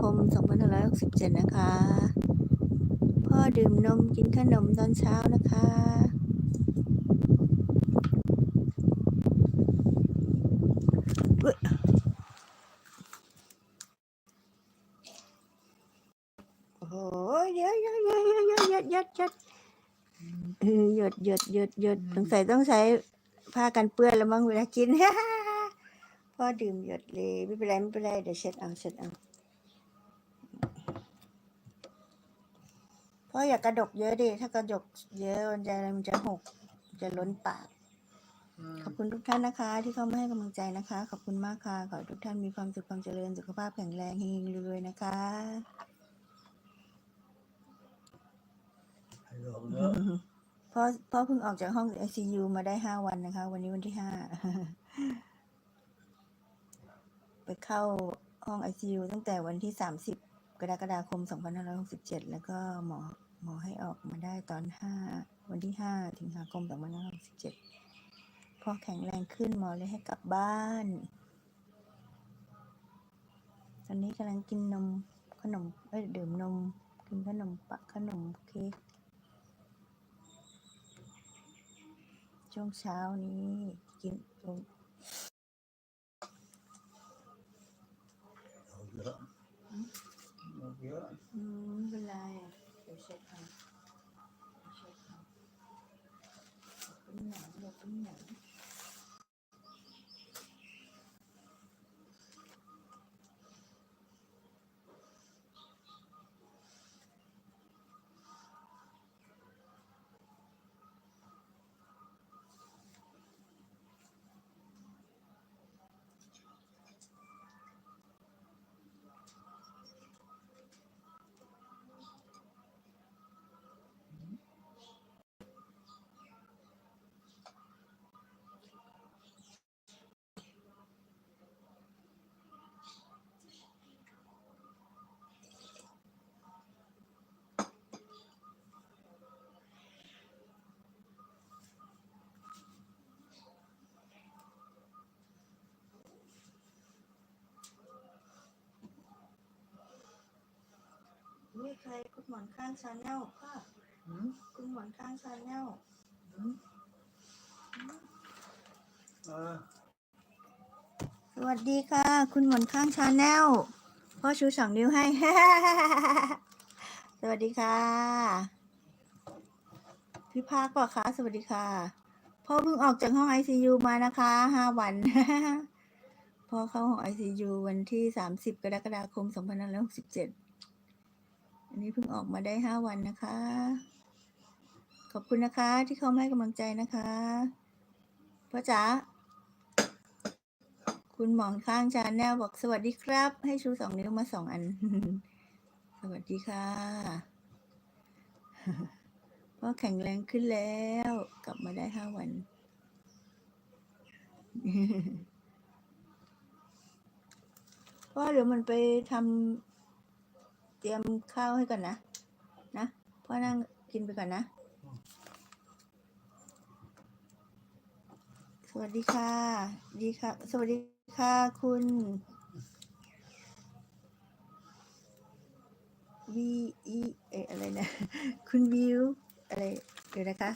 คม 2567 นะคะ พ่อดื่มนมกินขนมตอนเช้านะคะอุ๊ยโอ้โหเดี๋ยวเดี๋ยวเดี๋ยวเดี๋ยวเดี๋ยวหยดหยดหยดเออหยดหยดหยดหยดสงสัยต้องใช้ผ้ากันเปื้อนแล้วมั้งเวลากิน พ่อดื่มหยดเลย ไม่เป็นไร ไม่เป็นไร เดี๋ยวเช็ดเอาเช็ดเอา พ่ออย่ากระดกเยอะดิถ้ากระดกเยอะมันจะมันจะหกมันจะล้นปาก ขอบคุณทุกท่านนะคะ ที่เข้ามาให้กำลังใจนะคะ ขอบคุณมากค่ะขอให้ทุกท่านมีความสุขความเจริญสุขภาพแข็งแรงเฮงๆรวยๆนะคะให้ลงเยอะพ่อพ่อเพิ่งออกจากห้อง ICU มาได้ห้าวันนะคะ วันนี้วันที่ห้าไปเข้าห้อง ICU ตั้งแต่วันที่สามสิบกรกฎาคมสองพันห้าร้อยหกสิบเจ็ดแล้วก็หมอ หมอให้ออกมาได้ตอนห้าวันที่ห้าสิงหาคมสองพันห้าร้อยหกสิบเจ็ดพ่อแข็งแรงขึ้นหมอเลยให้กลับบ้าน ตอนนี้กำลังกินนมขนมเอ้ยดื่มนม กินขนมปะขนมเค้กช่วงเช้านี้กินโอ้ลงเยอะลงเยอะอืมไม่เป็นไร เดี๋ยวเช็ดเอาเดี๋ยวเช็ดเอาเป็นหนังเดี๋ยวเป็นหนั งนี่ใครคุณหมอนข้างชาแนลค่ะอืมคุณหมอนข้างชาแนลอืมเออสวัสดีค่ะ คุณหมอนข้างชาแนลพ่อชูสองนิ้วให้ สวัสดีค่ะ พี่ภาคก่อคะ สวัสดีค่ะ พ่อเพิ่งออกจากห้อง ICU มานะคะห้าวันพ่อเข้าห้อง ICU วันที่สามสิบกรกฎาคมสองพันห้าร้อยหกสิบเจ็ดอั นี้เพิ่งออกมาได้ห้าวันนะคะ ขอบคุณนะคะที่เข้ามาให้กำลังใจนะคะพ่อจ๋าคุณหมองข้างชาแนลบอกสวัสดีครับ ให้ชูสองนิ้วมาสองอัน สวัสดีค่ะพ่อแข็งแรงขึ้นแล้ว กลับมาได้ห้าวัน พ่อเดี๋ยวมันไปทำ เตรียมข้าวให้ก่อนนะ นะพ่อนั่งกินไปก่อนนะ สวัสดีค่ะ ดีค่ะ สวัสดีค่ะคุณวีอีเออะไรนะ คุณวิวอะไร เดี๋ยวนะคะ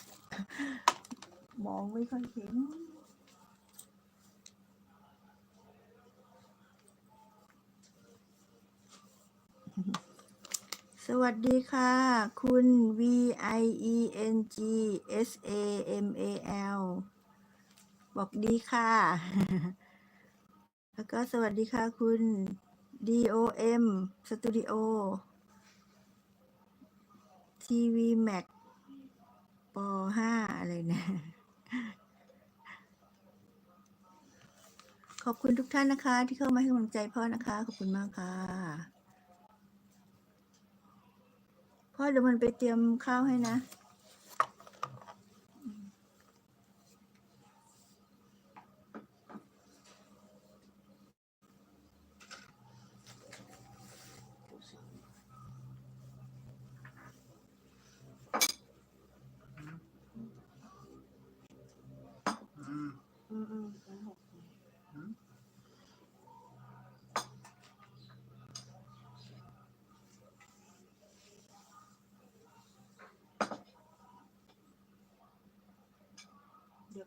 มองไม่ค่อยเห็น วัสดีค่ะ คุณ V I E N G S A M A L บอกดีค่ะ แล้วก็สวัสดีค่ะ คุณ DOM Studio TV Mac ป 5 อะไรนะ ขอบคุณทุกท่านนะคะ ที่เข้ามาให้กำลังใจพ่อนะคะ ขอบคุณมากค่ะ พ่อเดี๋ยวมันไปเตรียมข้าวให้นะ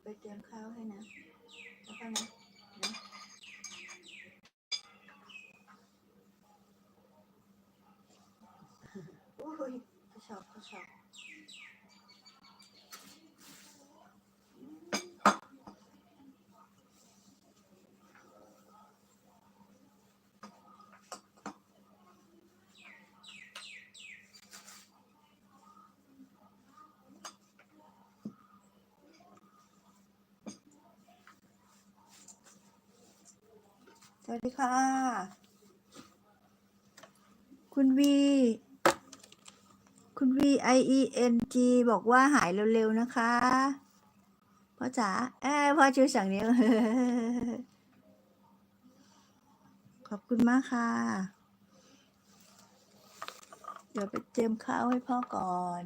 ไปเตรียมข้าวให้นะแล้วก็นะนะอุ้ยกระชอบกระชอบ สวัสดีค่ะ คุณวี คุณ V I E N G บอกว่าหายเร็วๆนะคะพ่อจ๋าเอ้พ่อชูสั่งนิ้วขอบคุณมากค่ะ เดี๋ยวไปเตรียมข้าวให้พ่อก่อน